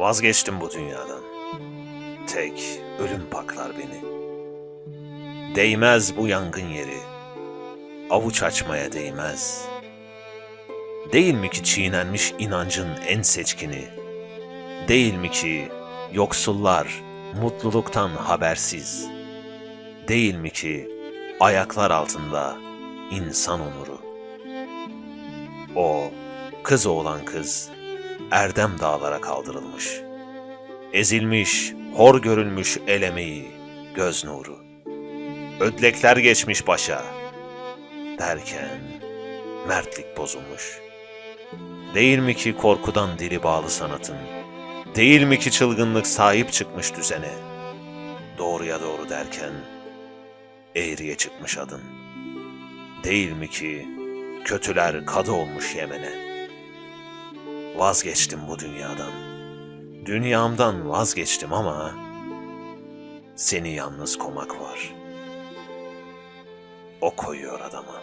Vazgeçtim bu dünyadan. Tek ölüm paklar beni. Değmez bu yangın yeri. Avuç açmaya değmez. Değil mi ki çiğnenmiş inancın en seçkini? Değil mi ki yoksullar mutluluktan habersiz? Değil mi ki ayaklar altında insan onuru? O kız oğlan kız erdem dağlara kaldırılmış. Ezilmiş, hor görülmüş el göz nuru. Ödlekler geçmiş başa. Derken mertlik bozulmuş. Değil mi ki korkudan dili bağlı sanatın? Değil mi ki çılgınlık sahip çıkmış düzene? Doğruya doğru derken eğriye çıkmış adın. Değil mi ki kötüler kadı olmuş Yemen'e? Vazgeçtim bu dünyadan. Dünyamdan vazgeçtim ama seni yalnız komak var. O koyuyor adama.